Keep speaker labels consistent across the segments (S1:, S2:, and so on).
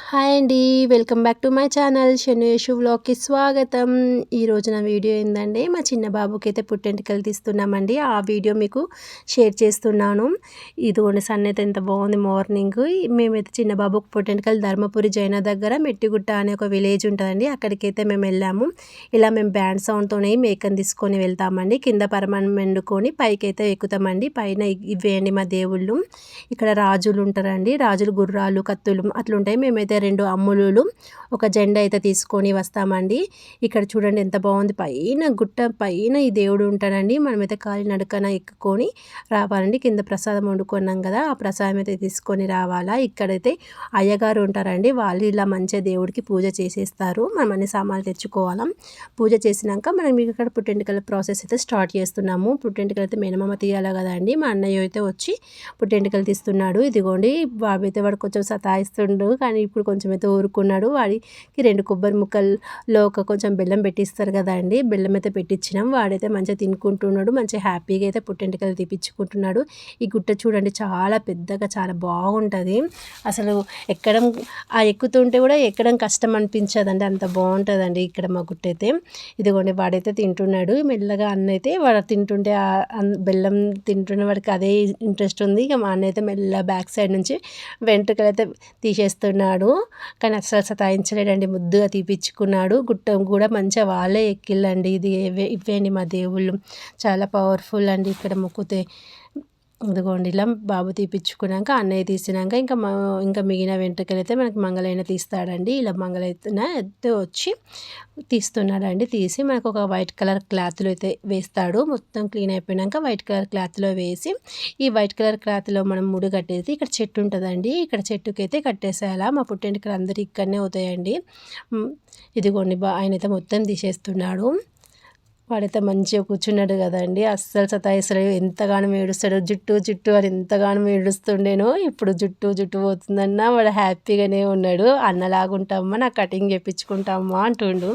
S1: Hi అండి welcome back to my channel. శనియేషు వ్లాగ్కి స్వాగతం. ఈరోజు నా వీడియో ఏంటంటే మా చిన్న బాబుకి అయితే పుట్టెంటికలు తీస్తున్నామండి. ఆ వీడియో మీకు షేర్ చేస్తున్నాను. ఇదిగోండి సన్ అయితే ఎంత బాగుంది మార్నింగ్. మేమైతే చిన్న బాబుకి పుట్టెంటికలు ధర్మపురి జైన దగ్గర మెట్టిగుట్ట అనే ఒక విలేజ్ ఉంటుందండి. అక్కడికైతే మేము వెళ్ళాము. ఇలా మేము బ్యాండ్ సౌండ్తోనే మేకని తీసుకొని వెళ్తామండి. కింద పరమాణం ఎండుకొని పైకి అయితే ఎక్కుతామండి. పైన ఇవేయండి మా దేవుళ్ళు. ఇక్కడ రాజులు ఉంటారండి. రాజులు గుర్రాలు కత్తులు అట్లుంటాయి. మేము మేమైతే రెండు అమ్ములు ఒక జెండా అయితే తీసుకొని వస్తామండి. ఇక్కడ చూడండి ఎంత బాగుంది. పైన గుట్ట పైన ఈ దేవుడు ఉంటాడండి. మనమైతే కాలి నడకన ఎక్కుకొని రావాలండి. కింద ప్రసాదం వండుకున్నాం కదా ఆ ప్రసాదం అయితే తీసుకొని రావాలా. ఇక్కడైతే అయ్యగారు ఉంటారండి. వాళ్ళు ఇలా మంచిగా దేవుడికి పూజ చేసేస్తారు. మనం అన్ని సామాన్లు తెచ్చుకోవాలం. పూజ చేసినాక మనం ఇక్కడ పుట్టెంటికల ప్రాసెస్ అయితే స్టార్ట్ చేస్తున్నాము. పుట్టెంటికలు అయితే మినిమమ్మ తీయాలి కదండి మా అన్నయ్య అయితే వచ్చి పుట్టెంటికలు తీస్తున్నాడు. ఇదిగోండి బాబు అయితే వాడు కొంచెం సతాయిస్తుండు. కానీ ఇప్పుడు కొంచెం అయితే ఊరుకున్నాడు. వాడికి రెండు కొబ్బరి ముక్కల్లో ఒక కొంచెం బెల్లం పెట్టిస్తారు కదా అండి. బెల్లం అయితే పెట్టించినాం వాడైతే మంచిగా తినుకుంటున్నాడు. మంచిగా హ్యాపీగా అయితే పుట్టింటికలు తీపించుకుంటున్నాడు ఈ గుట్ట చూడండి చాలా పెద్దగా చాలా బాగుంటుంది. అసలు ఎక్కడం ఆ ఎక్కుతుంటే కూడా ఎక్కడం కష్టం అనిపించదండి. అంత బాగుంటుందండి ఇక్కడ మా గుట్ట అయితే. ఇదిగోండి వాడైతే తింటున్నాడు. మెల్లగా అన్న అయితే వాడు తింటుంటే బెల్లం తింటున్న వాడికి అదే ఇంట్రెస్ట్ ఉంది. ఇక మా అన్న అయితే మెల్ల బ్యాక్ సైడ్ నుంచి వెంట్రుకలు అయితే తీసేస్తున్నాడు. అనుకున్నాను కానీ అసలు సతాయించలేడండి. ముద్దుగా తీపిచ్చుకున్నాడు. గుట్ట కూడా మంచిగా వాళ్ళే ఎక్కిళ్ళండి ఇది ఇవేండి మా దేవుళ్ళు. చాలా పవర్ఫుల్ అండి. ఇక్కడ మొక్కుతే ఇదిగోండి ఇలా బాబు తీపిచ్చుకున్నాక అన్నయ్య తీసినాక ఇంకా ఇంకా మిగిలిన వెంట్రుకలు అయితే మనకి మంగళైన తీస్తాడండి. ఇలా మంగళైన అయితే వచ్చి తీస్తున్నాడండి. తీసి మనకు ఒక వైట్ కలర్ క్లాత్లో అయితే వేస్తాడు. మొత్తం క్లీన్ అయిపోయినాక వైట్ కలర్ క్లాత్లో వేసి ఈ వైట్ కలర్ క్లాత్లో మనం ముడి కట్టేసి ఇక్కడ చెట్టు ఉంటుందండి. ఇక్కడ చెట్టుకి అయితే కట్టేసేయాలా? మా పుట్టింటికలు అందరూ ఇక్కడనే అవుతాయండి. ఇదిగోండి బా ఆయన అయితే మొత్తం తీసేస్తున్నాడు. వాడైతే మంచిగా కూర్చున్నాడు కదండి. అస్సలు సతాయిస్తలేడు ఎంతగానో ఏడుస్తాడు జుట్టు జుట్టు అని ఎంతగానో ఏడుస్తుండేను ఇప్పుడు జుట్టు జుట్టు పోతుందన్నా వాడు హ్యాపీగానే ఉన్నాడు. అన్నలాగా నా కటింగ్ చేయించుకుంటామా అంటుండు.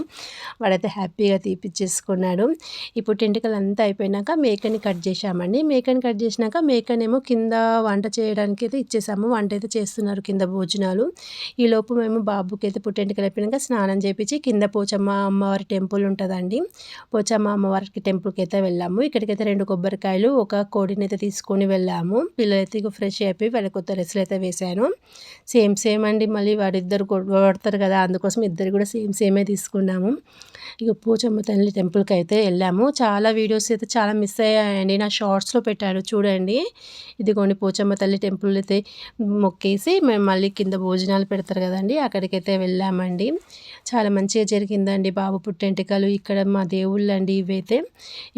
S1: వాడైతే హ్యాపీగా తీపిచ్చేసుకున్నాడు. ఇప్పుడు టెంటికలు అంతా అయిపోయినాక మేకని కట్ చేసామండి మేకని కట్ చేసినాక మేకనేమో కింద వంట చేయడానికి అయితే ఇచ్చేసాము. వంట అయితే చేస్తున్నారు కింద భోజనాలు. ఈలోపు మేము బాబుకి అయితే పుట్టెంటికలు అయిపోయినాక స్నానం చేపించి కింద పోచమ్మ అమ్మవారి టెంపుల్ ఉంటుందండి. పోచమ్మ మా అమ్మవారికి టెంపుల్కి అయితే వెళ్ళాము. ఇక్కడికైతే రెండు కొబ్బరికాయలు ఒక కోడిని అయితే తీసుకొని వెళ్ళాము. పిల్లలైతే ఇక ఫ్రెష్ అయిపోయి వాళ్ళ కొత్త డ్రెస్సులు అయితే వేశాను. సేమ్ సేమ్ అండి. మళ్ళీ వాడిద్దరు పడతారు కదా అందుకోసం ఇద్దరు కూడా సేమ్ సేమే తీసుకున్నాము. ఇక పూచమ్మ తల్లి టెంపుల్కి అయితే వెళ్ళాము. చాలా వీడియోస్ అయితే చాలా మిస్ అయ్యాయండి. నా షార్ట్స్లో పెట్టాను చూడండి. ఇదిగోండి పోచమ్మ తల్లి టెంపుల్ అయితే మొక్కేసి మేము మళ్ళీ కింద భోజనాలు పెడతారు కదండి అక్కడికైతే వెళ్ళామండి. చాలా మంచిగా జరిగిందండి బాబు పుట్టెంటికలు. ఇక్కడ మా దేవుళ్ళండి ఇవైతే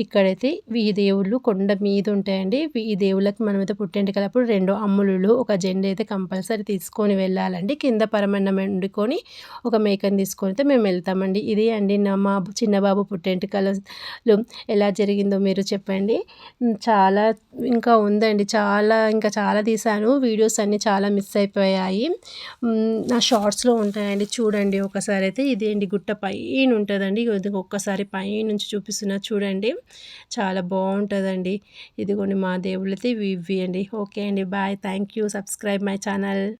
S1: ఇక్కడైతే ఈ దేవుళ్ళు కొండ మీద ఉంటాయండి. ఈ దేవుళ్ళకి మనమైతే పుట్టెంటికలప్పుడు రెండు అమ్ములు ఒక జెండా అయితే కంపల్సరీ తీసుకొని వెళ్ళాలండి. కింద పరమన్నం వండుకొని ఒక మేకని తీసుకొని అయితే మేము వెళ్తామండి. ఇది అండి నా మా చిన్నబాబు పుట్టెంటికలు ఎలా జరిగిందో మీరు చెప్పండి. చాలా ఇంకా ఉందండి. చాలా ఇంకా చాలా తీసాను. వీడియోస్ అన్నీ చాలా మిస్ అయిపోయాయి. నా షార్ట్స్లో ఉంటాయండి. చూడండి ఒకసారి అయితే ఇదేంటి గుట్ట పైన ఉంటుందండి. ఒక్కసారి పైనుంచి చూపిస్తున్నా చూడండి. చాలా బాగుంటుందండి. ఇదిగోండి మా దేవుళ్ళైతే ఇవి ఇవి అండి. ఓకే అండి. Bye. Thank you subscribe my channel.